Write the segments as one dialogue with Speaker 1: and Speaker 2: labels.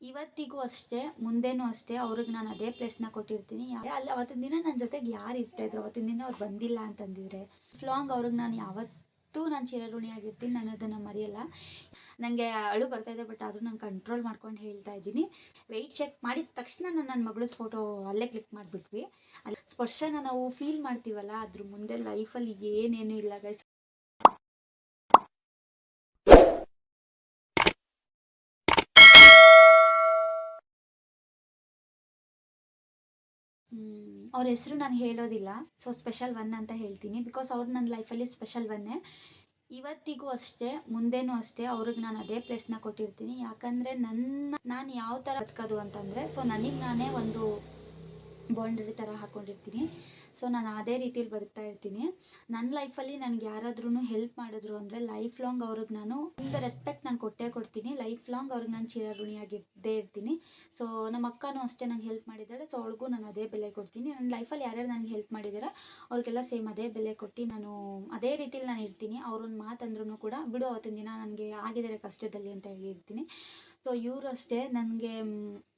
Speaker 1: ಇವತ್ತಿಗೂ ಅಷ್ಟೇ, ಮುಂದೆನೂ ಅಷ್ಟೇ, ಅವ್ರಿಗೆ ನಾನು ಅದೇ ಪ್ಲೇಸ್ನ ಕೊಟ್ಟಿರ್ತೀನಿ. ಅಲ್ಲಿ ಅವತ್ತಿನ ದಿನ ನನ್ನ ಜೊತೆಗೆ ಯಾರು ಇರ್ತಾ ಇದ್ರು, ಅವತ್ತಿನ ದಿನ ಅವ್ರು ಬಂದಿಲ್ಲ ಅಂತಂದಿದ್ರೆ ಫ್ಲಾಂಗ್ ಅವ್ರಿಗೆ ನಾನು ಯಾವತ್ತೂ ನಾನು ಚಿರಋಣಿಯಾಗಿರ್ತೀನಿ ನಾನು ಅದನ್ನು ಮರೆಯಲ್ಲ. ನನಗೆ ಅಳು ಇದೆ ಬಟ್ ಆದರೂ ನಾನು ಕಂಟ್ರೋಲ್ ಮಾಡ್ಕೊಂಡು ಹೇಳ್ತಾ ಇದ್ದೀನಿ. ವೆಯ್ಟ್ ಚೆಕ್ ಮಾಡಿದ ತಕ್ಷಣ ನಾನು ನನ್ನ ಮಗಳದ್ದು ಫೋಟೋ ಅಲ್ಲೇ ಕ್ಲಿಕ್ ಮಾಡಿಬಿಟ್ವಿ. ಅಲ್ಲಿ ಸ್ಪರ್ಶನ ನಾವು ಫೀಲ್ ಮಾಡ್ತೀವಲ್ಲ, ಅದ್ರ ಮುಂದೆ ಲೈಫಲ್ಲಿ ಏನೇನು ಇಲ್ಲ ಗೈಸ್ ಅವ್ರ ಹೆಸರು ನಾನು ಹೇಳೋದಿಲ್ಲ. ಸೊ ಸ್ಪೆಷಲ್ ಒನ್ ಅಂತ ಹೇಳ್ತೀನಿ. ಬಿಕಾಸ್ ಅವ್ರು ನನ್ನ ಲೈಫಲ್ಲಿ ಸ್ಪೆಷಲ್ ಒನ್ನೇ ಇವತ್ತಿಗೂ ಅಷ್ಟೇ, ಮುಂದೆನೂ ಅಷ್ಟೇ ಅವ್ರಿಗೆ ನಾನು ಅದೇ ಪ್ಲೇಸ್ನ ಕೊಟ್ಟಿರ್ತೀನಿ. ಯಾಕಂದರೆ ನನ್ನ, ನಾನು ಯಾವ ಥರ ಬದುಕೋದು ಅಂತಂದರೆ ಸೊ ನನಗೆ ನಾನೇ ಒಂದು ಬೌಂಡ್ರಿ ಥರ ಹಾಕ್ಕೊಂಡಿರ್ತೀನಿ ಸೊ ನಾನು ಅದೇ ರೀತಿಯಲ್ಲಿ ಬದುಕ್ತಾ ಇರ್ತೀನಿ. ನನ್ನ ಲೈಫಲ್ಲಿ ನನಗೆ ಯಾರಾದ್ರೂ ಹೆಲ್ಪ್ ಮಾಡಿದ್ರು ಅಂದರೆ ಲೈಫ್ ಲಾಂಗ್ ಅವ್ರಿಗೆ ನಾನು ಒಂದು ರೆಸ್ಪೆಕ್ಟ್ ನಾನು ಕೊಟ್ಟೇ ಕೊಡ್ತೀನಿ. ಲೈಫ್ ಲಾಂಗ್ ಅವ್ರಿಗೆ ನಾನು ಚಿರಋಣಿಯಾಗಿದ್ದೇ ಇರ್ತೀನಿ. ಸೊ ನಮ್ಮ ಅಕ್ಕನೂ ಅಷ್ಟೇ ನಂಗೆ ಹೆಲ್ಪ್ ಮಾಡಿದ್ದಾಳೆ ಸೊ ಅವಳಿಗೂ ನಾನು ಅದೇ ಬೆಲೆ ಕೊಡ್ತೀನಿ. ನನ್ನ ಲೈಫಲ್ಲಿ ಯಾರ್ಯಾರು ನನಗೆ ಹೆಲ್ಪ್ ಮಾಡಿದ್ದಾರೆ ಅವ್ರಿಗೆಲ್ಲ ಸೇಮ್ ಅದೇ ಬೆಲೆ ಕೊಟ್ಟು ನಾನು ಅದೇ ರೀತಿಲಿ ನಾನು ಇರ್ತೀನಿ. ಅವ್ರೊಂದು ಮಾತಂದ್ರೂ ಕೂಡ, ಬಿಡು ಅವತ್ತಿನ ದಿನ ನನಗೆ ಆಗಿದ್ದಾರೆ ಕಷ್ಟದಲ್ಲಿ ಅಂತ ಹೇಳಿರ್ತೀನಿ. ಸೊ ಇವರು ಅಷ್ಟೇ ನನಗೆ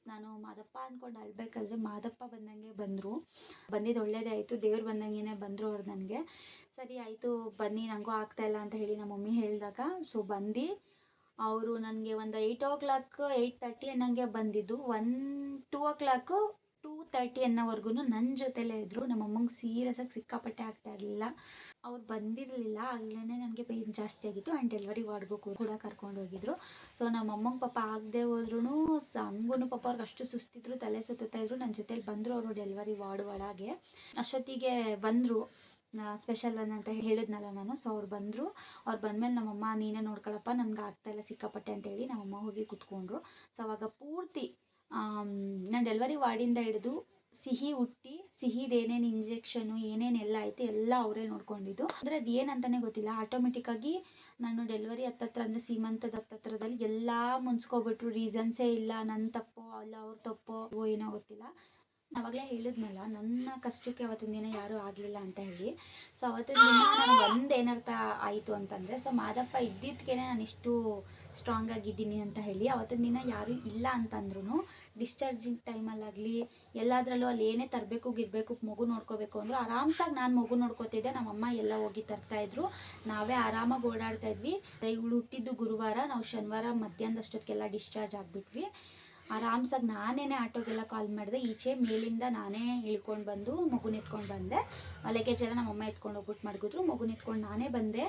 Speaker 1: ನಾನು ಮಾದಪ್ಪ ಅಂದ್ಕೊಂಡು ಅಳ್ಬೇಕಾದ್ರೆ ಮಾದಪ್ಪ ಬಂದಂಗೆ ಬಂದರು. ಬಂದಿದ್ದು ಒಳ್ಳೇದೇ ಆಯಿತು. ದೇವ್ರು ಬಂದಂಗೆ ಬಂದರು ಅವ್ರು ನನಗೆ. ಸರಿ, ಆಯಿತು. ಬನ್ನಿ ನನಗೂ ಆಗ್ತಾಯಿಲ್ಲ ಅಂತ ಹೇಳಿ ನಮ್ಮ ಮಮ್ಮಿ ಹೇಳಿದಾಗ. ಸೊ ಬಂದು. ಅವರು ನನಗೆ ಒಂದು eight o'clock eight thirty ಅನ್ನಂಗೆ ಬಂದಿದ್ದು. One two o'clock two thirty ಅನ್ನೋವರೆಗೂ ನನ್ನ ಜೊತೆಲೇ ಇದ್ದರು ನಮ್ಮ ಅಮ್ಮಂಗೆ ಸೀರಿಯಸ್ಸಾಗಿ ಸಿಕ್ಕಾಪಟ್ಟೆ ಆಗ್ತಾ ಇರಲಿಲ್ಲ. ಅವ್ರು ಬಂದಿರಲಿಲ್ಲ. ಆಗಲೇ ನನಗೆ ಪೇನ್ ಜಾಸ್ತಿ ಆಗಿತ್ತು. ಆ್ಯಂಡ್ ಡೆಲಿವರಿ ವಾರ್ಡ್ಗೂ ಕೂಡ ಕರ್ಕೊಂಡು ಹೋಗಿದ್ರು. ಸೊ ನಮ್ಮ ಅಮ್ಮಂಗೆ ಪಾಪ ಆಗದೆ ಹೋದ್ರೂ ಹಂಗೂ ಪಾಪ ಅವ್ರಿಗೆ ಅಷ್ಟು ಸುಸ್ತಿದ್ರು, ತಲೆ ಸುತ್ತಾ ಇದ್ರು. ನನ್ನ ಜೊತೆಲಿ ಬಂದರು ಅವರು ಡೆಲಿವರಿ ವಾರ್ಡ್ ಒಳಗೆ. ಅಷ್ಟೊತ್ತಿಗೆ ಬಂದರು. ಸ್ಪೆಷಲ್ ಒನ್ ಅಂತ ಹೇಳಿದ್ನಲ್ಲ ನಾನು. ಸೊ ಅವ್ರು ಬಂದರು. ಅವ್ರು ಬಂದಮೇಲೆ ನಮ್ಮಮ್ಮ ನೀನೇ ನೋಡ್ಕೊಳಪ್ಪ, ನನಗೆ ಆಗ್ತಾಯಿಲ್ಲ ಸಿಕ್ಕಾಪಟ್ಟೆ ಅಂತೇಳಿ ನಮ್ಮಮ್ಮ ಹೋಗಿ ಕುತ್ಕೊಂಡ್ರು. ಸೊ ಅವಾಗ ಪೂರ್ತಿ ನಾನು ಡೆಲ್ವರಿ ವಾರ್ಡಿಂದ ಹಿಡಿದು ಸಿಹಿ ಹುಟ್ಟಿ, ಸಿಹಿದು ಏನೇನು ಇಂಜೆಕ್ಷನು ಏನೇನೆಲ್ಲ ಐತೆ ಎಲ್ಲ ಅವರೇ ನೋಡ್ಕೊಂಡಿದ್ದು. ಅಂದರೆ ಅದು ಏನಂತಲೇ ಗೊತ್ತಿಲ್ಲ. ಆಟೋಮೆಟಿಕ್ಕಾಗಿ ನಾನು ಡೆಲಿವರಿ ಹತ್ತತ್ರ ಅಂದರೆ ಸೀಮಂತದ ಹತ್ತತ್ರದಲ್ಲಿ ಎಲ್ಲ ಮುನ್ಸ್ಕೊಬಿಟ್ರು. ರೀಸನ್ಸೇ ಇಲ್ಲ. ನನ್ನ ತಪ್ಪೋ, ಅಲ್ಲ ಅವ್ರ ತಪ್ಪೋ, ಏನೋ ಗೊತ್ತಿಲ್ಲ. ಆವಾಗಲೇ ಹೇಳಿದ್ನಲ್ಲ, ನನ್ನ ಕಷ್ಟಕ್ಕೆ ಅವತ್ತಿನ ದಿನ ಯಾರೂ ಆಗಲಿಲ್ಲ ಅಂತ ಹೇಳಿ. ಸೊ ಅವತ್ತಿನ ದಿನ ನಾನು ಒಂದು ಏನರ್ಥ ಆಯಿತು ಅಂತಂದರೆ ಸೊ ಮಾದಪ್ಪ ಇದ್ದಿದ್ದಕ್ಕೆ ನಾನು ಇಷ್ಟು ಸ್ಟ್ರಾಂಗ್ ಆಗಿದ್ದೀನಿ ಅಂತ ಹೇಳಿ, ಅವತ್ತಿನ ದಿನ ಯಾರೂ ಇಲ್ಲ ಅಂತಂದ್ರೂ ಡಿಸ್ಚಾರ್ಜಿಂಗ್ ಟೈಮಲ್ಲಾಗಲಿ ಎಲ್ಲದರಲ್ಲೂ ಅಲ್ಲಿ ಏನೇ ತರಬೇಕು ಗಿರಬೇಕು ಮಗು ನೋಡ್ಕೋಬೇಕು ಅಂದರು, ಆರಾಮ್ಸಾಗಿ ನಾನು ಮಗು ನೋಡ್ಕೋತಿದ್ದೆ, ನಮ್ಮಮ್ಮ ಎಲ್ಲ ಹೋಗಿ ತರ್ತಾಯಿದ್ರು ನಾವೇ ಆರಾಮಾಗಿ ಓಡಾಡ್ತಾ ಇದ್ವಿ. ಇವಳು ಹುಟ್ಟಿದ್ದು ಗುರುವಾರ, ನಾವು ಶನಿವಾರ ಮಧ್ಯಾಹ್ನದಷ್ಟೊತ್ತಿಗೆಲ್ಲ ಡಿಸ್ಚಾರ್ಜ್ ಆಗಿಬಿಟ್ವಿ. ಆರಾಮ್ಸಾಗಿ ನಾನೇ ಆಟೋಗೆಲ್ಲ ಕಾಲ್ ಮಾಡಿದೆ, ಈಚೆ ಮೇಲಿಂದ ನಾನೇ ಇಳ್ಕೊಂಡು ಬಂದು ಮಗುನ ಎತ್ಕೊಂಡು ಬಂದೆ. ಲಗೇಜ್ ಎಲ್ಲ ನಮ್ಮಮ್ಮ ಎತ್ಕೊಂಡು ಹೋಗ್ಬಿಟ್ಟು ಮಡಗಿದ್ರು, ಮಗುನ ಎತ್ಕೊಂಡು ನಾನೇ ಬಂದೆ.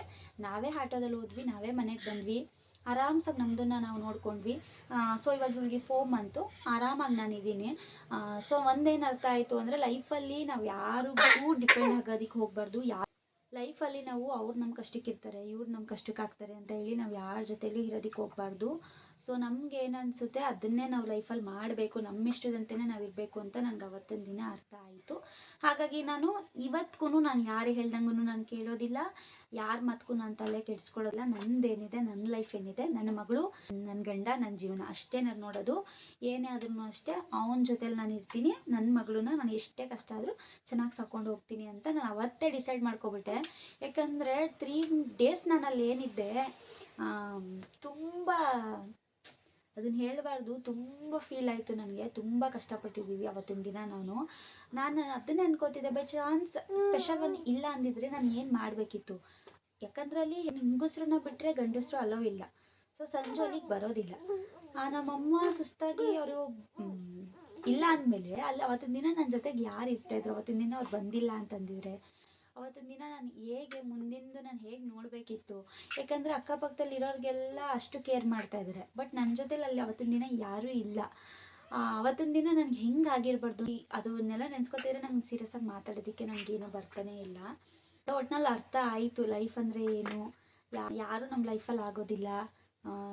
Speaker 1: ನಾವೇ ಆಟೋದಲ್ಲಿ ಹೋದ್ವಿ, ನಾವೇ ಮನೆಗೆ ಬಂದ್ವಿ. ಆರಾಮ್ಸಾಗಿ ನಮ್ಮದನ್ನು ನಾವು ನೋಡ್ಕೊಂಡ್ವಿ. ಸೊ ಇವಾಗ ಇವಳಿಗೆ ಫೋಮ್ ಅಂತು ಆರಾಮಾಗಿ ನಾನಿದ್ದೀನಿ ಸೊ ಒಂದೇನು ಅರ್ಥ ಆಯಿತು ಅಂದರೆ ಲೈಫಲ್ಲಿ ನಾವು ಯಾರಿಗೂ ಡಿಪೆಂಡ್ ಆಗೋದಕ್ಕೆ ಹೋಗಬಾರ್ದು. ಯಾರು ಲೈಫಲ್ಲಿ ನಾವು ಅವ್ರು ನಮ್ಮ ಕಷ್ಟಕ್ಕೆ ಇರ್ತಾರೆ, ಇವ್ರು ನಮ್ಮ ಕಷ್ಟಕ್ಕೆ ಆಗ್ತಾರೆ ಅಂತ ಹೇಳಿ ನಾವು ಯಾರ ಜೊತೆಲಿ ಇರೋದಕ್ಕೆ ಹೋಗಬಾರ್ದು. ಸೊ ನಮ್ಗೆ ಏನು ಅನಿಸುತ್ತೆ ಅದನ್ನೇ ನಾವು ಲೈಫಲ್ಲಿ ಮಾಡಬೇಕು ನಮ್ಮ ಇಷ್ಟದಂತೆಯೇ ನಾವು ಇರಬೇಕು ಅಂತ ನನಗೆ ಅವತ್ತಿನ ದಿನ ಅರ್ಥ ಆಯಿತು. ಹಾಗಾಗಿ ನಾನು ಇವತ್ತಿಗೂ ನಾನು ಯಾರು ಹೇಳ್ದಂಗೂ ನಾನು ಕೇಳೋದಿಲ್ಲ. ಯಾರ ಮಾತಕ್ಕೂ ನಾನು ತಲೆ ಕೆಡಿಸ್ಕೊಳ್ಳೋದಿಲ್ಲ. ನಂದೇನಿದೆ ನನ್ನ ಲೈಫ್ ಏನಿದೆ ನನ್ನ ಮಗಳು ನನ್ನ ಗಂಡ ನನ್ನ ಜೀವನ ಅಷ್ಟೇ ನಾನು ನೋಡೋದು. ಏನೇ ಆದ್ರೂ ಅಷ್ಟೇ ಅವನ ಜೊತೆಲಿ ನಾನು ಇರ್ತೀನಿ ನನ್ನ ಮಗಳನ್ನ ನಾನು ಎಷ್ಟೇ ಕಷ್ಟ ಆದರೂ ಚೆನ್ನಾಗಿ ಸಾಕೊಂಡು ಹೋಗ್ತೀನಿ ಅಂತ ನಾನು ಅವತ್ತೇ ಡಿಸೈಡ್ ಮಾಡ್ಕೊಬಿಟ್ಟೆ. ಯಾಕಂದರೆ ತ್ರೀ ಡೇಸ್ ನಾನು ಅಲ್ಲಿ ಏನಿದ್ದೆ ತುಂಬ ಅದನ್ನು ಹೇಳಬಾರ್ದು. ತುಂಬ ಫೀಲ್ ಆಯಿತು ನನಗೆ. ತುಂಬ ಕಷ್ಟಪಟ್ಟಿದ್ದೀವಿ ಅವತ್ತಿನ ದಿನ ನಾನು. ನಾನು ಅದನ್ನೇ ಅನ್ಕೋತಿದ್ದೆ, ಬೈ ಚಾನ್ಸ್ ಸ್ಪೆಷಲ್ ಒನ್ ಇಲ್ಲ ಅಂದಿದ್ರೆ ನಾನು ಏನು ಮಾಡಬೇಕಿತ್ತು? ಯಾಕಂದ್ರೆ ಅಲ್ಲಿ ಹೆಂಗಸ್ರನ್ನ ಬಿಟ್ಟರೆ ಗಂಡಸರು ಅಲೋ ಇಲ್ಲ. ಸೊ ಸಂಜೆ ಅಲ್ಲಿಗೆ ಬರೋದಿಲ್ಲ. ನಮ್ಮಮ್ಮ ಸುಸ್ತಾಗಿ ಅವರು ಇಲ್ಲ ಅಂದಮೇಲೆ ಅಲ್ಲಿ ಅವತ್ತಿನ ದಿನ ನನ್ನ ಜೊತೆಗೆ ಯಾರು ಇರ್ತಾಯಿದ್ರು ಅವತ್ತಿನ ದಿನ ಅವ್ರು ಬಂದಿಲ್ಲ ಅಂತಂದಿದ್ರೆ. ಅವತ್ತಿನ ದಿನ ನಾನು ಹೇಗೆ ಮುಂದಿಂದು ನಾನು ಹೇಗೆ ನೋಡಬೇಕಿತ್ತು. ಯಾಕಂದರೆ ಅಕ್ಕಪಕ್ಕದಲ್ಲಿ ಇರೋರಿಗೆಲ್ಲ ಅಷ್ಟು ಕೇರ್ ಮಾಡ್ತಾಯಿದ್ದಾರೆ ಬಟ್ ನನ್ನ ಜೊತೆಲಿ ಅಲ್ಲಿ ಅವತ್ತಿನ ದಿನ ಯಾರೂ ಇಲ್ಲ. ಅವತ್ತಿನ ದಿನ ನನಗೆ ಹೆಂಗೆ ಆಗಿರ್ಬಾರ್ದು? ಅದನ್ನೆಲ್ಲ ನೆನೆಸ್ಕೊತಿದ್ರೆ ನಂಗೆ ಸೀರಿಯಸ್ಸಾಗಿ ಮಾತಾಡೋದಕ್ಕೆ ನನಗೇನು ಬರ್ತಾನೆ ಇಲ್ಲ. ಒಟ್ನಲ್ಲಿ ಅರ್ಥ ಆಯಿತು. ಲೈಫ್ ಅಂದರೆ ಏನು? ಯಾರು ನಮ್ಮ ಲೈಫಲ್ಲಿ ಆಗೋದಿಲ್ಲ.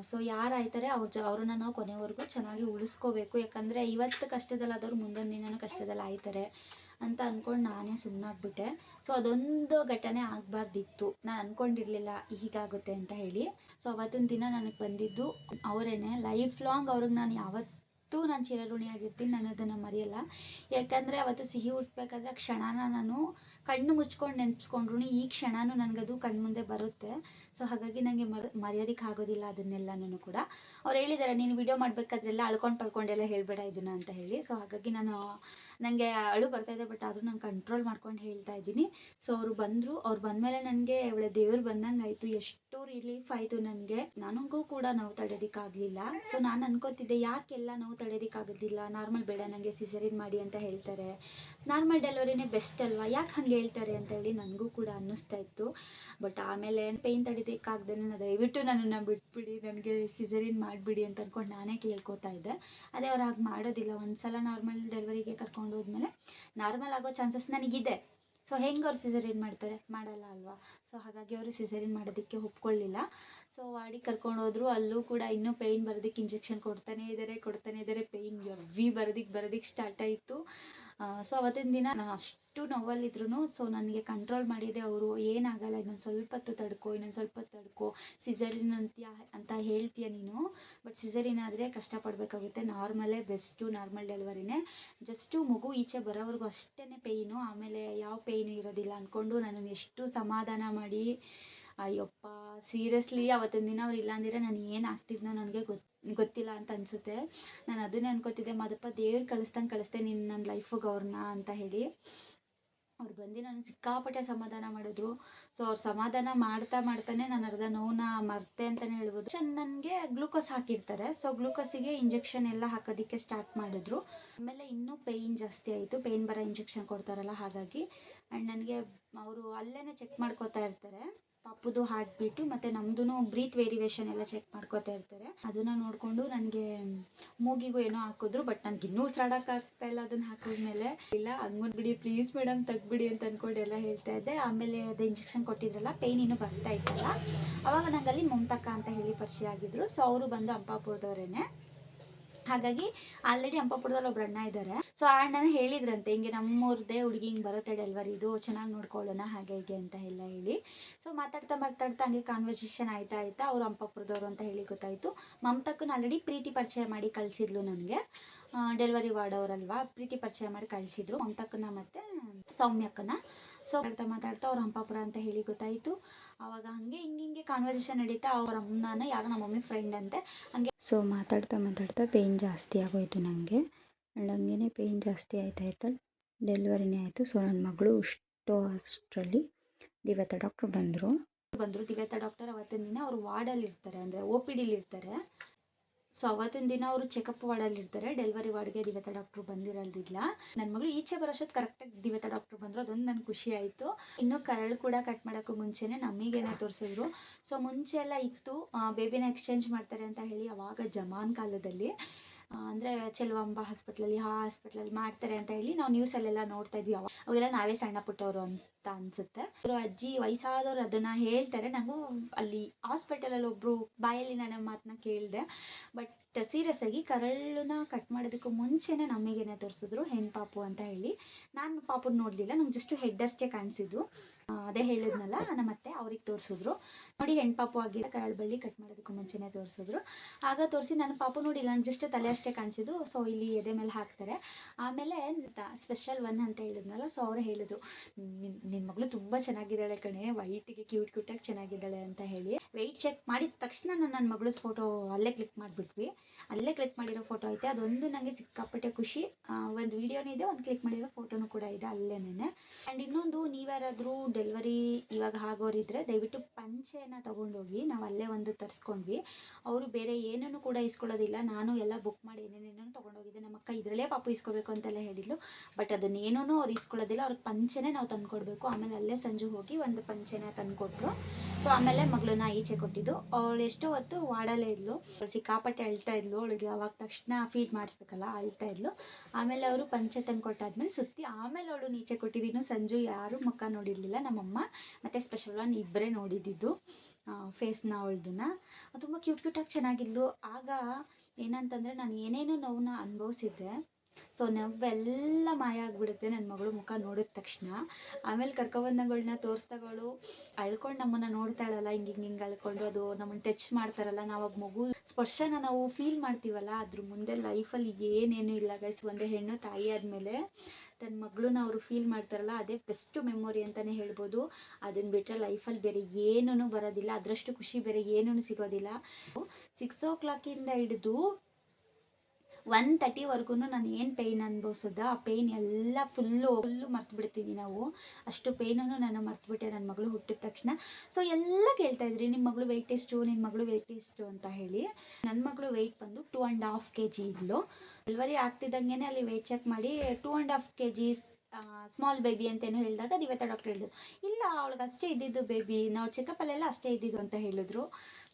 Speaker 1: ಸೊ ಯಾರು ಆಯ್ತಾರೆ ಅವ್ರ ಜ, ಅವ್ರನ್ನ ನಾವು ಕೊನೆವರೆಗೂ ಚೆನ್ನಾಗಿ ಉಳಿಸ್ಕೋಬೇಕು. ಯಾಕಂದರೆ ಇವತ್ತು ಕಷ್ಟದಲ್ಲಾದವ್ರು ಮುಂದೊಂದು ದಿನನೂ ಕಷ್ಟದಲ್ಲಿ ಆಯ್ತಾರೆ. ಅಂತ ಅಂದ್ಕೊಂಡು ನಾನೇ ಸುಮ್ಮನಾಗ್ಬಿಟ್ಟೆ ಸೊ ಅದೊಂದು ಘಟನೆ ಆಗಬಾರ್ದಿತ್ತು. ನಾನು ಅಂದ್ಕೊಂಡಿರಲಿಲ್ಲ ಹೀಗಾಗುತ್ತೆ ಅಂತ ಹೇಳಿ. ಸೊ ಅವತ್ತಿನ ದಿನ ನನಗೆ ಬಂದಿದ್ದು ಅವರೇನೆ. ಲೈಫ್ ಲಾಂಗ್ ಅವ್ರಿಗೆ ನಾನು ಯಾವತ್ತೂ ನಾನು ಚಿರಋಣಿಯಾಗಿರ್ತೀನಿ, ನಾನು ಅದನ್ನು ಮರೆಯಲ್ಲ. ಯಾಕಂದರೆ ಅವತ್ತು ಸಿಹಿ ಹುಟ್ಟಬೇಕಾದ್ರೆ ಕ್ಷಣನ ನಾನು ಕಣ್ಣು ಮುಚ್ಕೊಂಡು ನೆನೆಸ್ಕೊಂಡ್ರು ಈ ಕ್ಷಣನೂ ನನಗದು ಕಣ್ಮುಂದೆ ಬರುತ್ತೆ. ಸೊ ಹಾಗಾಗಿ ನನಗೆ ಮರ್ ಮರೆಯೋದಕ್ಕೆ ಆಗೋದಿಲ್ಲ ಅದನ್ನೆಲ್ಲನೂ ಕೂಡ. ಅವ್ರು ಹೇಳಿದ್ದಾರೆ ನೀನು ವಿಡಿಯೋ ಮಾಡಬೇಕಾದ್ರೆಲ್ಲ ಅಳ್ಕೊಂಡು ಪಳ್ಕೊಂಡೆಲ್ಲ ಹೇಳಬೇಡ ಇದನ್ನು ಅಂತ ಹೇಳಿ. ಸೊ ಹಾಗಾಗಿ ನಾನು ನನಗೆ ಅಳು ಬರ್ತಾ ಇದೆ ಬಟ್ ಆದರೂ ನಾನು ಕಂಟ್ರೋಲ್ ಮಾಡ್ಕೊಂಡು ಹೇಳ್ತಾ ಇದ್ದೀನಿ. ಸೊ ಅವರು ಬಂದರು, ಅವ್ರು ಬಂದಮೇಲೆ ನನಗೆ ಇವಳೆ ದೇವರು ಬಂದಂಗೆ ಆಯಿತು ಎಷ್ಟು ರಿಲೀಫ್ ಆಯಿತು ನನಗೆ. ನನಗೂ ಕೂಡ ನೋವು ತಡೆಯೋದಕ್ಕಾಗಲಿಲ್ಲ. ಸೊ ನಾನು ಅನ್ಕೋತಿದ್ದೆ, ಯಾಕೆಲ್ಲ ನೋವು ತಡೆಯೋದಕ್ಕಾಗೋದಿಲ್ಲ? ನಾರ್ಮಲ್ ಬೇಡ ನನಗೆ ಸಿಸರಿನ್ ಮಾಡಿ ಅಂತ ಹೇಳ್ತಾರೆ. ನಾರ್ಮಲ್ ಡೆಲಿವರಿನೇ ಬೆಸ್ಟ್ ಅಲ್ವಾ? ಯಾಕೆ ಹಂಗೆ ಹೇಳ್ತಾರೆ ಅಂತ ಹೇಳಿ ನನಗೂ ಕೂಡ ಅನ್ನಿಸ್ತಾ ಇತ್ತು. ಬಟ್ ಆಮೇಲೆ ಪೇಯ್ನ್ ತಡಿಯೋದಕ್ಕಾಗ್ದೇ ದಯವಿಟ್ಟು ನನ್ನನ್ನು ಬಿಟ್ಬಿಡಿ, ನನಗೆ ಸಿಸರಿನ್ ಮಾಡಿಬಿಡಿ ಅಂತ ಅಂದ್ಕೊಂಡು ನಾನೇ ಕೇಳ್ಕೊತಾ ಇದ್ದೆ. ಅದೇ ಅವ್ರು ಹಾಗೆ ಮಾಡೋದಿಲ್ಲ ಒಂದು ಸಲ ನಾರ್ಮಲ್ ಡೆಲಿವರಿಗೆ ಕರ್ಕೊಂಡು ಹೋದ್ಮೇಲೆ ನಾರ್ಮಲ್ ಆಗೋ ಚಾನ್ಸಸ್ ನನಗಿದೆ. ಸೊ ಹೆಂಗೆ ಅವ್ರು ಸಿಸರಿನ್ ಮಾಡ್ತಾರೆ? ಮಾಡಲ್ಲ ಅಲ್ವಾ? ಸೊ ಹಾಗಾಗಿ ಅವರು ಸಿಸರಿನ್ ಮಾಡೋದಕ್ಕೆ ಒಪ್ಕೊಳ್ಳಿಲ್ಲ. ಸೊ ವಾಡಿ ಕರ್ಕೊಂಡು ಹೋದ್ರು, ಅಲ್ಲೂ ಕೂಡ ಇನ್ನೂ ಪೇಯ್ನ್ ಬರೋದಕ್ಕೆ ಇಂಜೆಕ್ಷನ್ ಕೊಡ್ತಾನೇ ಇದ್ದಾರೆ ಕೊಡ್ತಾನೇ ಇದ್ದಾರೆ ಪೇಯ್ನ್ ಎವ್ವಿ ಬರೋದಕ್ಕೆ ಬರೋದಕ್ಕೆ ಸ್ಟಾರ್ಟ್ ಆಯಿತು. ಸೊ ಅವತ್ತಿನ ದಿನ ನಾನು ಅಷ್ಟು ನೋವಲ್ಲಿದ್ರು ಸೊ ನನಗೆ ಕಂಟ್ರೋಲ್ ಮಾಡಿದೆ ಅವರು, ಏನಾಗಲ್ಲ, ಇನ್ನೊಂದು ಸ್ವಲ್ಪ ಹೊತ್ತು ತಡ್ಕೋ, ಇನ್ನೊಂದು ಸ್ವಲ್ಪ ಹೊತ್ತು ತಡ್ಕೋ ಸಿಸರಿನ್ ಅಂತೀಯ, ಅಂತ ಹೇಳ್ತೀಯ ನೀನು ಬಟ್ ಸಿಸರಿನ್ ಆದರೆ ಕಷ್ಟಪಡಬೇಕಾಗುತ್ತೆ ನಾರ್ಮಲೇ ಬೆಸ್ಟು ನಾರ್ಮಲ್ ಡೆಲಿವರಿನೇ ಜಸ್ಟು ಮಗು ಈಚೆ ಬರೋವರೆಗೂ ಅಷ್ಟೇ ಪೇಯ್ನು ಆಮೇಲೆ ಯಾವ ಪೇಯ್ನು ಇರೋದಿಲ್ಲ ಅಂದ್ಕೊಂಡು ನಾನು ಎಷ್ಟು ಸಮಾಧಾನ ಮಾಡಿ ಅಯ್ಯಪ್ಪ ಸೀರಿಯಸ್ಲಿ ಅವತ್ತಿನ ದಿನ ಅವ್ರು ಇಲ್ಲಾಂದಿದ್ರೆ ನಾನು ಏನು ಆಗ್ತಿದ್ನೋ ನನಗೆ ಗೊತ್ತು ಗೊತ್ತಿಲ್ಲ ಅಂತ ಅನಿಸುತ್ತೆ. ನಾನು ಅದನ್ನೇ ಅನ್ಕೋತಿದ್ದೆ, ಮಾದಪ್ಪ, ದೇವ್ರು ಕಳಿಸ್ದಂಗೆ ಕಳಿಸ್ದೆ ನಿನ್ನ ನನ್ನ ಲೈಫಿಗೆ ಅವ್ರನ್ನ ಅಂತ ಹೇಳಿ. ಅವ್ರು ಬಂದು ನಾನು ಸಿಕ್ಕಾಪಟ್ಟೆ ಸಮಾಧಾನ ಮಾಡಿದ್ರು. ಸೊ ಅವ್ರು ಸಮಾಧಾನ ಮಾಡ್ತಾ ಮಾಡ್ತಾನೆ ನಾನು ಅರ್ಧ ನೋವನ್ನ ಮರ್ತೆ ಅಂತಲೇ ಹೇಳ್ಬೋದು. ನನಗೆ ಗ್ಲೂಕೋಸ್ ಹಾಕಿರ್ತಾರೆ. ಸೊ ಗ್ಲೂಕೋಸಿಗೆ ಇಂಜೆಕ್ಷನ್ ಎಲ್ಲ ಹಾಕೋದಕ್ಕೆ ಸ್ಟಾರ್ಟ್ ಮಾಡಿದ್ರು. ಆಮೇಲೆ ಇನ್ನೂ ಪೇಯ್ನ್ ಜಾಸ್ತಿ ಆಯಿತು. ಪೇಯ್ನ್ ಬರೋ ಇಂಜೆಕ್ಷನ್ ಕೊಡ್ತಾರಲ್ಲ, ಹಾಗಾಗಿ ಆ್ಯಂಡ್ ನನಗೆ ಅವರು ಅಲ್ಲೇ ಚೆಕ್ ಮಾಡ್ಕೋತಾ ಇರ್ತಾರೆ. ಪಾಪುದು ಹಾರ್ಟ್ ಬೀಟು ಮತ್ತು ನಮ್ಮದು ಬ್ರೀತ್ ವೇರಿಯೇಷನ್ ಎಲ್ಲ ಚೆಕ್ ಮಾಡ್ಕೋತಾ ಇರ್ತಾರೆ. ಅದನ್ನು ನೋಡಿಕೊಂಡು ನನಗೆ ಮೂಗಿಗೂ ಏನೋ ಹಾಕಿದ್ರು ಬಟ್ ನನಗೆ ಇನ್ನೂ ಉಸಿರಾಡೋಕ್ಕಾಗ್ತಾ ಇಲ್ಲ ಅದನ್ನು ಹಾಕಿದ್ಮೇಲೆ. ಇಲ್ಲ, ಹಂಗೆ ಬಿಡಿ ಪ್ಲೀಸ್ ಮೇಡಮ್ ತೆಗ್ಬಿಡಿ ಅಂತ ಅಂದ್ಕೊಂಡು ಎಲ್ಲ ಹೇಳ್ತಾ ಇದ್ದೆ. ಆಮೇಲೆ ಅದು ಇಂಜೆಕ್ಷನ್ ಕೊಟ್ಟಿದ್ರಲ್ಲ ಪೇಯ್ನ್ ಇನ್ನೂ ಬರ್ತಾ ಇತ್ತಲ್ಲ. ಅವಾಗ ನಂಗೆ ಅಲ್ಲಿ ಮಮತಕ್ಕ ಅಂತ ಹೇಳಿ ಪರಿಚಯ ಆಗಿದ್ದರು ಸೊ ಅವರು ಬಂದು ಅಂಪಾಪುರದವರೇನೆ ಹಾಗಾಗಿ ಆಲ್ರೆಡಿ ಅಂಪಾಪುರದಲ್ಲಿ ಒಬ್ರು ಅಣ್ಣ ಇದ್ದಾರೆ ಸೊ ಆ ಅಣ್ಣನ ಹೇಳಿದ್ರಂತೆ, ಹಿಂಗೆ ನಮ್ಮೂರದೇ ಹುಡುಗಿ ಹಿಂಗೆ ಬರುತ್ತೆ ಡೆಲ್ವರಿ ಇದು ಚೆನ್ನಾಗಿ ನೋಡ್ಕೊಳ್ಳೋಣ, ಹಾಗೆ ಹೀಗೆ ಅಂತ ಎಲ್ಲ ಹೇಳಿ. ಸೊ ಮಾತಾಡ್ತಾ ಮಾತಾಡ್ತಾ ಹಂಗೆ ಕಾನ್ವರ್ಸೇಷನ್ ಆಯ್ತಾ ಆಯ್ತಾ ಅವ್ರು ಅಂಪಾಪುರದವರು ಅಂತ ಹೇಳಿ ಗೊತ್ತಾಯಿತು. ಮಮತಕ್ಕೂ ಆಲ್ರೆಡಿ ಪ್ರೀತಿ ಪರಿಚಯ ಮಾಡಿ ಕಳಿಸಿದ್ಲು ನನಗೆ. ಡೆಲಿವರಿ ವಾರ್ಡವರಲ್ವಾ ಪ್ರೀತಿ ಪರಿಚಯ ಮಾಡಿ ಕಳಿಸಿದ್ರು. ಮಮತಕ್ಕನ ಮತ್ತು ಸೌಮ್ಯಕ್ಕನ. ಸೊ ಮಾತಾಡ್ತಾ ಮಾತಾಡ್ತಾ ಅವ್ರು ಹಂಪಾಪುರ ಅಂತ ಹೇಳಿ ಗೊತ್ತಾಯಿತು. ಆವಾಗ ಹಂಗೆ ಹಿಂಗೆ ಹಿಂಗೆ ಕಾನ್ವರ್ಸೇಷನ್ ನಡೀತಾ ಅವ್ರ ಅಮ್ಮನ ಯಾರು ನಮ್ಮ ಮಮ್ಮಿ ಫ್ರೆಂಡ್ ಅಂತೆ. ಹಂಗೆ
Speaker 2: ಸೊ ಮಾತಾಡ್ತಾ ಮಾತಾಡ್ತಾ ಪೇಯ್ನ್ ಜಾಸ್ತಿ ಆಗೋಯ್ತು ನನಗೆ ಆ್ಯಂಡ್ ಹಂಗೇ ಪೇಯ್ನ್ ಜಾಸ್ತಿ ಆಯ್ತಾ ಇರ್ತಾಳೆ ಡೆಲಿವರಿನೇ ಆಯಿತು. ಸೊ ನನ್ನ ಮಗಳು ಅಷ್ಟು ಅಷ್ಟರಲ್ಲಿ ದಿವ್ಯತ ಡಾಕ್ಟ್ರು ಬಂದರು.
Speaker 1: ಬಂದರು ದಿವ್ಯತ ಡಾಕ್ಟರ್ ಅವತ್ತಿನ ದಿನ ಅವರು ವಾರ್ಡಲ್ಲಿ ಇರ್ತಾರೆ ಅಂದರೆ ಒ ಪಿ ಡಿಲಿ ಇರ್ತಾರೆ. ಸೊ ಅವತ್ತಿನ ದಿನ ಅವರು ಚೆಕಪ್ ವಾರ್ಡಲ್ಲಿ ಇರ್ತಾರೆ. ಡೆಲಿವರಿ ವಾರ್ಡ್ಗೆ ದಿವತ ಡಾಕ್ಟ್ರು ಬಂದಿರಲ್ದಿಲ್ಲ ನನ್ನ ಮಗಳು ಈಚೆ ಬರೋಷ್ಟೊತ್ತು ಕರೆಕ್ಟಾಗಿ ದಿವತ ಡಾಕ್ಟ್ರು ಬಂದರು. ಅದೊಂದು ನನಗೆ ಖುಷಿ ಆಯಿತು. ಇನ್ನು ಕರಳು ಕೂಡ ಕಟ್ ಮಾಡೋಕ್ಕೂ ಮುಂಚೆನೇ ನಮಗೇನೆ ತೋರಿಸಿದ್ರು. ಸೊ ಮುಂಚೆ ಎಲ್ಲ ಇತ್ತು. ಬೇಬಿನ ಎಕ್ಸ್ಚೇಂಜ್ ಮಾಡ್ತಾರೆ ಅಂತ ಹೇಳಿ ಅವಾಗ ಜಮಾನ್ ಕಾಲದಲ್ಲಿ. ಅಂದರೆ ಚೆಲುವಾಂಬ ಹಾಸ್ಪಿಟ್ಲಲ್ಲಿ ಆ ಹಾಸ್ಪಿಟ್ಲಲ್ಲಿ ಮಾಡ್ತಾರೆ ಅಂತ ಹೇಳಿ ನಾವು ನ್ಯೂಸಲ್ಲೆಲ್ಲ ನೋಡ್ತಾ ಇದ್ವಿ ಅವಾಗ. ಅವಾಗೆಲ್ಲ ನಾವೇ ಸಣ್ಣ ಪುಟ್ಟವರು ಅಂತ ಅನಿಸುತ್ತೆ. ಅವರು ಅಜ್ಜಿ ವಯಸ್ಸಾದವ್ರು ಅದನ್ನು ಹೇಳ್ತಾರೆ. ನಾವು ಅಲ್ಲಿ ಹಾಸ್ಪಿಟಲಲ್ಲಿ ಒಬ್ಬರು ಬಾಯಲ್ಲಿ ನನ್ನ ಮಾತನ್ನ ಕೇಳಿದೆ. ಬಟ್ ಸೀರಿಯಸ್ ಆಗಿ ಕರಳನ್ನ ಕಟ್ ಮಾಡೋದಕ್ಕೂ ಮುಂಚೆನೇ ನಮಗೇನೆ ತೋರಿಸಿದ್ರು ಹೆಣ್ಣು ಪಾಪು ಅಂತ ಹೇಳಿ. ನಾನು ಪಾಪುನ ನೋಡಲಿಲ್ಲ, ನಂಗೆ ಜಸ್ಟ್ ಹೆಡ್ ಅಷ್ಟೇ ಕಾಣಿಸಿದ್ದು. ಅದೇ ಹೇಳಿದ್ನಲ್ಲ ನಮ್ಮ ಅತ್ತೆ ಅವ್ರಿಗೆ ತೋರಿಸಿದ್ರು. ನೋಡಿ ಹೆಣ್ಣು ಪಾಪು ಆಗಿದೆ ಕರಳು ಬಳ್ಳಿ ಕಟ್ ಮಾಡೋದಕ್ಕೂ ಮುಂಚೆನೇ ತೋರಿಸಿದ್ರು. ಆಗ ತೋರಿಸಿ ನನ್ನ ಪಾಪು ನೋಡಿಲ್ಲ ನಾನು ಜಸ್ಟ್ ತಲೆ ಅಷ್ಟೇ ಕಾಣಿಸಿದ್ದು ಸೊ ಇಲ್ಲಿ ಎದೆ ಮೇಲೆ ಹಾಕ್ತಾರೆ. ಆಮೇಲೆ ಸ್ಪೆಷಲ್ ಒನ್ ಅಂತ ಹೇಳಿದ್ನಲ್ಲ ಸೊ ಅವರು ಹೇಳಿದ್ರು ನಿನ್ನ ನಿನ್ನ ಮಗಳು ತುಂಬ ಚೆನ್ನಾಗಿದ್ದಾಳೆ ಕಣೆ ವೈಟಿಗೆ ಕ್ಯೂಟ್ ಕ್ಯೂಟಾಗಿ ಚೆನ್ನಾಗಿದ್ದಾಳೆ ಅಂತ ಹೇಳಿ. ವೆಯ್ಟ್ ಚೆಕ್ ಮಾಡಿದ ತಕ್ಷಣ ನಾನು ನನ್ನ ಮಗಳದ್ದು ಫೋಟೋ ಅಲ್ಲೇ ಕ್ಲಿಕ್ ಮಾಡಿಬಿಟ್ವಿ. ಅಲ್ಲೇ ಕ್ಲಿಕ್ ಮಾಡಿರೋ ಫೋಟೋ ಐತೆ. ಅದೊಂದು ನನಗೆ ಸಿಕ್ಕಾಪಟ್ಟೆ ಖುಷಿ. ಒಂದು ವೀಡಿಯೋನೂ ಇದೆ, ಒಂದು ಕ್ಲಿಕ್ ಮಾಡಿರೋ ಫೋಟೋನು ಕೂಡ ಇದೆ ಅಲ್ಲೇನೆ ಆ್ಯಂಡ್ ಇನ್ನೊಂದು, ನೀವ್ಯಾರಾದರೂ ಡೆಲಿವರಿ ಇವಾಗ ಆಗೋರಿದ್ರೆ ದಯವಿಟ್ಟು ಪಂಚೆಯನ್ನು ತೊಗೊಂಡೋಗಿ ನಾವು ಅಲ್ಲೇ ಒಂದು ತರಿಸ್ಕೊಂಡ್ವಿ. ಅವರು ಬೇರೆ ಏನನ್ನು ಕೂಡ ಇಸ್ಕೊಳ್ಳೋದಿಲ್ಲ. ನಾನು ಎಲ್ಲ ಬುಕ್ ಮಾಡಿ ಏನೇನೇನೋ ತೊಗೊಂಡೋಗಿದ್ದೆ. ನಮ್ಮ ಅಕ್ಕ ಇದರಲ್ಲೇ ಪಾಪು ಇಸ್ಕೋಬೇಕು ಅಂತೆಲ್ಲ ಹೇಳಿದ್ಲು. ಬಟ್ ಅದನ್ನೇನೂ ಅವ್ರು ಇಸ್ಕೊಳ್ಳೋದಿಲ್ಲ. ಅವ್ರಿಗೆ ಪಂಚೆನೇ ನಾವು ತಂದುಕೊಡ್ಬೇಕು. ಆಮೇಲೆ ಅಲ್ಲೇ ಸಂಜೆ ಹೋಗಿ ಒಂದು ಪಂಚೆನ ತಂದುಕೊಟ್ರು. ಸೊ ಆಮೇಲೆ ಮಗಳನ್ನ ಈಚೆ ಕೊಟ್ಟಿದ್ದು. ಅವಳು ಎಷ್ಟೋ ಹೊತ್ತು ವಾಡಲೇ ಇದ್ಲು. ಅವಳು ಸಿಕ್ಕಾಪಟ್ಟೆ ಅಳ್ತಾ ಇದ್ಲು. ಅವಳಿಗೆ ಅವಾಗ ತಕ್ಷಣ ಫೀಡ್ ಮಾಡಿಸ್ಬೇಕಲ್ಲ, ಅಳ್ತಾ ಇದ್ಲು. ಆಮೇಲೆ ಅವರು ಪಂಚೆ ತಂದು ಕೊಟ್ಟಾದ್ಮೇಲೆ ಸುತ್ತಿ, ಆಮೇಲೆ ಅವಳು ಈಚೆ ಕೊಟ್ಟಿದ್ದೀನಿ ಸಂಜು ಯಾರೂ ಮುಖ ನೋಡಿರಲಿಲ್ಲ, ನಮ್ಮಮ್ಮ. ಮತ್ತು ಸ್ಪೆಷಲ್ ಒನ್ ಇಬ್ಬರೇ ನೋಡಿದ್ದಿದ್ದು ಫೇಸ್ನ ಅವಳ್ದನ್ನ ತುಂಬ ಕ್ಯೂಟ್ ಕ್ಯೂಟಾಗಿ ಚೆನ್ನಾಗಿದ್ಲು. ಆಗ ಏನಂತಂದರೆ ನಾನು ಏನೇನೋ ನೋವನ್ನ ಅನುಭವಿಸಿದ್ದೆ. ಸೊ ನವ್ವೆಲ್ಲ ಮಾಯ ಆಗಿಬಿಡುತ್ತೆ ನನ್ನ ಮಗಳು ಮುಖ ನೋಡಿದ ತಕ್ಷಣ. ಆಮೇಲೆ ಕರ್ಕೊಬಂದಗಳನ್ನ ತೋರಿಸ್ದಾಗಳು, ಅಳ್ಕೊಂಡು ನಮ್ಮನ್ನು ನೋಡ್ತಾಳಲ್ಲ, ಹಿಂಗೆ ಹಿಂಗೆ ಹಿಂಗೆ ಅಳ್ಕೊಂಡು ಅದು ನಮ್ಮನ್ನು ಟಚ್ ಮಾಡ್ತಾರಲ್ಲ ನಾವು ಆ ಮಗು ಸ್ಪರ್ಶನ ನಾವು ಫೀಲ್ ಮಾಡ್ತೀವಲ್ಲ, ಅದ್ರ ಮುಂದೆ ಲೈಫಲ್ಲಿ ಏನೇನು ಇಲ್ಲ ಗೈಸ್ ಒಂದೇ ಹೆಣ್ಣು ತಾಯಿ ಆದಮೇಲೆ ತನ್ನ ಮಗಳನ್ನ ಅವರು ಫೀಲ್ ಮಾಡ್ತಾರಲ್ಲ, ಅದೇ ಬೆಸ್ಟ್ ಮೆಮೊರಿ ಅಂತಲೇ ಹೇಳ್ಬೋದು. ಅದನ್ನು ಬಿಟ್ಟರೆ ಲೈಫಲ್ಲಿ ಬೇರೆ ಏನೂ ಬರೋದಿಲ್ಲ, ಅದರಷ್ಟು ಖುಷಿ ಬೇರೆ ಏನೂ ಸಿಗೋದಿಲ್ಲ. ಸಿಕ್ಸ್ ಓ ಕ್ಲಾಕಿಂದ ಹಿಡಿದು ಒನ್ ತರ್ಟಿವರೆಗೂ ನಾನು ಏನು ಪೇಯ್ನ್ ಅನುಭವಿಸೋದು ಆ ಪೇಯ್ನ್ ಎಲ್ಲ ಫುಲ್ಲು ಫುಲ್ಲು ಮರ್ತು ಬಿಡ್ತೀವಿ ನಾವು. ಅಷ್ಟು ಪೇಯ್ನೂ ನಾನು ಮರ್ತುಬಿಟ್ಟೆ ನನ್ನ ಮಗಳು ಹುಟ್ಟಿದ ತಕ್ಷಣ. ಸೊ ಎಲ್ಲ ಕೇಳ್ತಾ ಇದ್ರಿ ನಿಮ್ಮ ಮಗಳು ವೆಯ್ಟ್ ಎಷ್ಟು ನಿಮ್ಮ ಮಗಳು ವೆಯ್ಟ್ ಎಷ್ಟು ಅಂತ ಹೇಳಿ. ನನ್ನ ಮಗಳು ವೆಯ್ಟ್ ಬಂದು two and half K G ಇದ್ಲು. ಡೆಲ್ವರಿ ಆಗ್ತಿದ್ದಂಗೆ ಅಲ್ಲಿ ವೆಯ್ಟ್ ಚೆಕ್ ಮಾಡಿ two and half K G small baby ಅಂತೇನೋ ಹೇಳಿದಾಗ ದಿವ್ಯತಾ ಡಾಕ್ಟರ್ ಹೇಳಿದ್ರು. ಇಲ್ಲ, ಅವಳಿಗೆ ಅಷ್ಟೇ ಇದ್ದಿದ್ದು ಬೇಬಿ ನಾವು ಚೆಕಪ್ಪಲ್ಲೆಲ್ಲ ಅಷ್ಟೇ ಇದ್ದಿದ್ದು ಅಂತ ಹೇಳಿದ್ರು.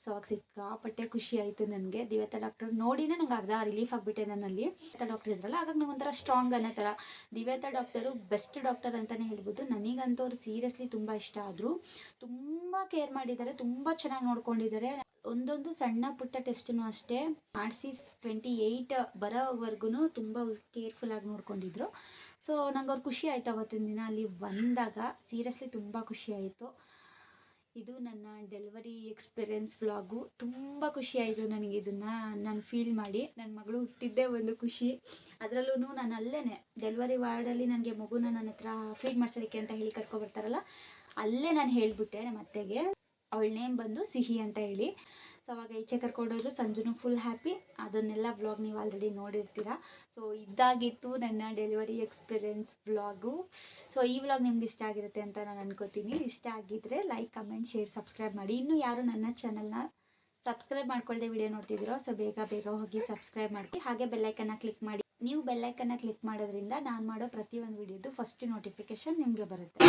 Speaker 1: ಸೊ ಅವಾಗ ಸಿಕ್ಕಾಪಟ್ಟೆ ಖುಷಿ ಆಯಿತು ನನಗೆ. ದಿವ್ಯತಾ ಡಾಕ್ಟರ್ ನೋಡಿನೇ ನಂಗೆ ಅರ್ಧ ರಿಲೀಫ್ ಆಗಿಬಿಟ್ಟೆ ನನ್ನಲ್ಲಿ. ದಿವ್ಯತಾ ಡಾಕ್ಟರ್ ಇದ್ರಲ್ಲ ಆಗ ನಂಗೆ ಒಂಥರ ಸ್ಟ್ರಾಂಗ್ ಅನ್ನೋ ಥರ. ದಿವ್ಯತಾ ಡಾಕ್ಟರು ಬೆಸ್ಟ್ ಡಾಕ್ಟರ್ ಅಂತಲೇ ಹೇಳ್ಬೋದು. ನನಗಂತೂ ಅವ್ರು ಸೀರಿಯಸ್ಲಿ ತುಂಬ ಇಷ್ಟ ಆದರು. ತುಂಬ ಕೇರ್ ಮಾಡಿದ್ದಾರೆ, ತುಂಬ ಚೆನ್ನಾಗಿ ನೋಡ್ಕೊಂಡಿದ್ದಾರೆ. ಒಂದೊಂದು ಸಣ್ಣ ಪುಟ್ಟ ಟೆಸ್ಟೂ ಅಷ್ಟೇ. ಮಾಡಿಸಿ ಟ್ವೆಂಟಿ ಏಯ್ಟ್ ಬರೋವರೆಗೂ ತುಂಬ ಕೇರ್ಫುಲ್ಲಾಗಿ ನೋಡ್ಕೊಂಡಿದ್ರು. ಸೊ ನಂಗೆ ಅವ್ರು ಖುಷಿ ಆಯಿತು ಅವತ್ತಿನ ದಿನ. ಅಲ್ಲಿ ಬಂದಾಗ ಸೀರಿಯಸ್ಲಿ ತುಂಬ ಖುಷಿ ಆಯಿತು. ಇದು ನನ್ನ ಡೆಲಿವರಿ ಎಕ್ಸ್ಪೀರಿಯೆನ್ಸ್ ವ್ಲಾಗು ತುಂಬ ಖುಷಿ ಆಯಿತು ನನಗೆ ಇದನ್ನು ನಾನು ಫೀಲ್ ಮಾಡಿ. ನನ್ನ ಮಗಳು ಹುಟ್ಟಿದ್ದೇ ಒಂದು ಖುಷಿ. ಅದರಲ್ಲೂ ನಾನು ಅಲ್ಲೇ ಡೆಲಿವರಿ ವಾರ್ಡಲ್ಲಿ ನನಗೆ ಮಗುನ ನನ್ನ ಹತ್ರ ಫೀಡ್ ಮಾಡ್ಸೋದಕ್ಕೆ ಅಂತ ಹೇಳಿ ಕರ್ಕೊಬರ್ತಾರಲ್ಲ ಅಲ್ಲೇ ನಾನು ಹೇಳಿಬಿಟ್ಟೆ ನಮ್ಮ ಅತ್ತೆಗೆ ಅವಳ ನೇಮ್ ಬಂದು ಸಿಹಿ ಅಂತ ಹೇಳಿ. ಸೊ ಅವಾಗ ಈಚೆ ಕರ್ಕೊಂಡೋದ್ರು ಸಂಜುನು ಫುಲ್ ಹ್ಯಾಪಿ ಅದನ್ನೆಲ್ಲ ವ್ಲಾಗ್ ನೀವು ಆಲ್ರೆಡಿ ನೋಡಿರ್ತೀರ. ಸೊ ಇದಾಗಿತ್ತು ನನ್ನ ಡೆಲಿವರಿ ಎಕ್ಸ್ಪೀರಿಯೆನ್ಸ್ ವ್ಲಾಗು ಸೊ ಈ ವ್ಲಾಗ್ ನಿಮ್ಗೆ ಇಷ್ಟ ಆಗಿರುತ್ತೆ ಅಂತ ನಾನು ಅನ್ಕೋತೀನಿ. ಇಷ್ಟ ಆಗಿದ್ದರೆ ಲೈಕ್ ಕಮೆಂಟ್ ಶೇರ್ ಸಬ್ಸ್ಕ್ರೈಬ್ ಮಾಡಿ. ಇನ್ನೂ ಯಾರು ನನ್ನ ಚಾನಲ್ನ ಸಬ್ಸ್ಕ್ರೈಬ್ ಮಾಡ್ಕೊಳ್ಳದೆ ವಿಡಿಯೋ ನೋಡ್ತಿದ್ದೀರೋ ಸೊ ಬೇಗ ಬೇಗ ಹೋಗಿ ಸಬ್ಸ್ಕ್ರೈಬ್ ಮಾಡಿ ಹಾಗೆ ಬೆಲ್ಲೈಕನ್ನ ಕ್ಲಿಕ್ ಮಾಡಿ. ನೀವು ಬೆಲ್ಲೈಕನ್ನ ಕ್ಲಿಕ್ ಮಾಡೋದ್ರಿಂದ ನಾನು ಮಾಡೋ ಪ್ರತಿಯೊಂದು ವಿಡಿಯೋದು ಫಸ್ಟ್ ನೋಟಿಫಿಕೇಶನ್ ನಿಮಗೆ ಬರುತ್ತೆ.